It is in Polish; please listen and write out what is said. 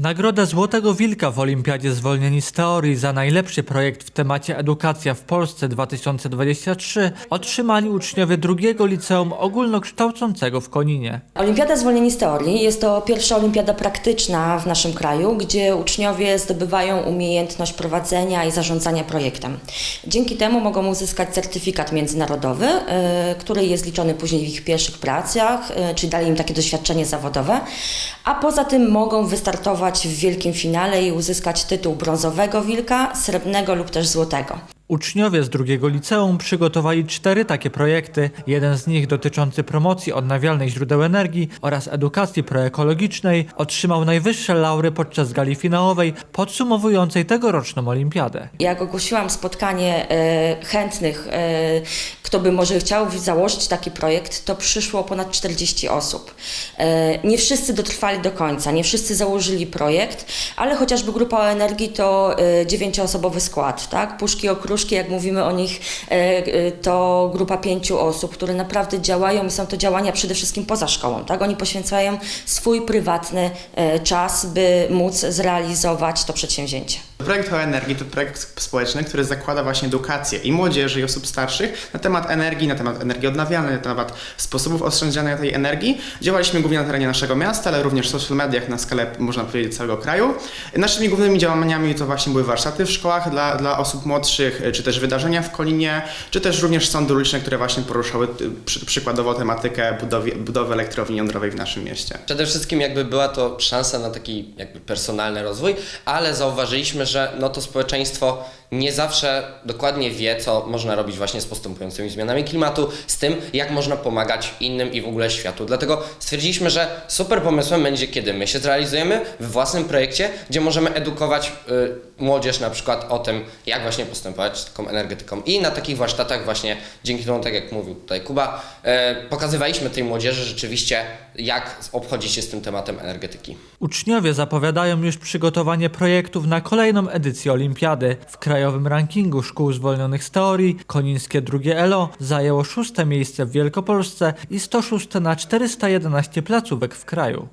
Nagrodę Złotego Wilka w Olimpiadzie Zwolnieni z Teorii za najlepszy projekt w temacie Edukacja w Polsce 2023 otrzymali uczniowie drugiego liceum ogólnokształcącego w Koninie. Olimpiada Zwolnieni z Teorii jest to pierwsza olimpiada praktyczna w naszym kraju, gdzie uczniowie zdobywają umiejętność prowadzenia i zarządzania projektem. Dzięki temu mogą uzyskać certyfikat międzynarodowy, y, który jest liczony później w ich pierwszych pracach, y, czyli daje im takie doświadczenie zawodowe, a poza tym mogą wystartować w wielkim finale i uzyskać tytuł brązowego wilka, srebrnego lub też złotego. Uczniowie z drugiego liceum przygotowali cztery takie projekty. Jeden z nich dotyczący promocji odnawialnych źródeł energii oraz edukacji proekologicznej otrzymał najwyższe laury podczas gali finałowej podsumowującej tegoroczną olimpiadę. Jak ogłosiłam spotkanie e, chętnych, e, kto by może chciał założyć taki projekt, to przyszło ponad 40 osób. E, nie wszyscy dotrwali do końca, nie wszyscy założyli projekt, ale chociażby grupa o energii to e, dziewięcioosobowy skład, tak? Puszki okruszki, jak mówimy o nich, e, to grupa pięciu osób, które naprawdę działają i są to działania przede wszystkim poza szkołą, tak? Oni poświęcają swój prywatny czas, by móc zrealizować to przedsięwzięcie. Projekt o energii to projekt społeczny, który zakłada właśnie edukację i młodzieży, i osób starszych na temat energii, na temat energii odnawialnej, na temat sposobów oszczędzania tej energii. Działaliśmy głównie na terenie naszego miasta, ale również w social mediach na skalę, można powiedzieć, całego kraju. Naszymi głównymi działaniami to właśnie były warsztaty w szkołach dla, dla osób młodszych, czy też wydarzenia w Kolinie, czy też również sądy uliczne, które właśnie poruszały y, przy, przykładowo tematykę budowy, budowy elektrowni jądrowej w naszym mieście. Przede wszystkim jakby była to szansa na taki jakby personalny rozwój, ale zauważyliśmy, że no to społeczeństwo nie zawsze dokładnie wie, co można robić właśnie z postępującymi zmianami klimatu, z tym, jak można pomagać innym i w ogóle światu. Dlatego stwierdziliśmy, że super pomysłem będzie, kiedy my się zrealizujemy w własnym projekcie, gdzie możemy edukować y, młodzież na przykład o tym, jak właśnie postępować z taką energetyką. I na takich warsztatach właśnie, dzięki temu, tak jak mówił tutaj Kuba, y, pokazywaliśmy tej młodzieży rzeczywiście, jak obchodzić się z tym tematem energetyki. Uczniowie zapowiadają już przygotowanie projektów na kolejną edycję olimpiady. W krajowym rankingu szkół zwolnionych z teorii konińskie drugie ELO zajęło szóste miejsce w Wielkopolsce i 106 na 411 placówek w kraju.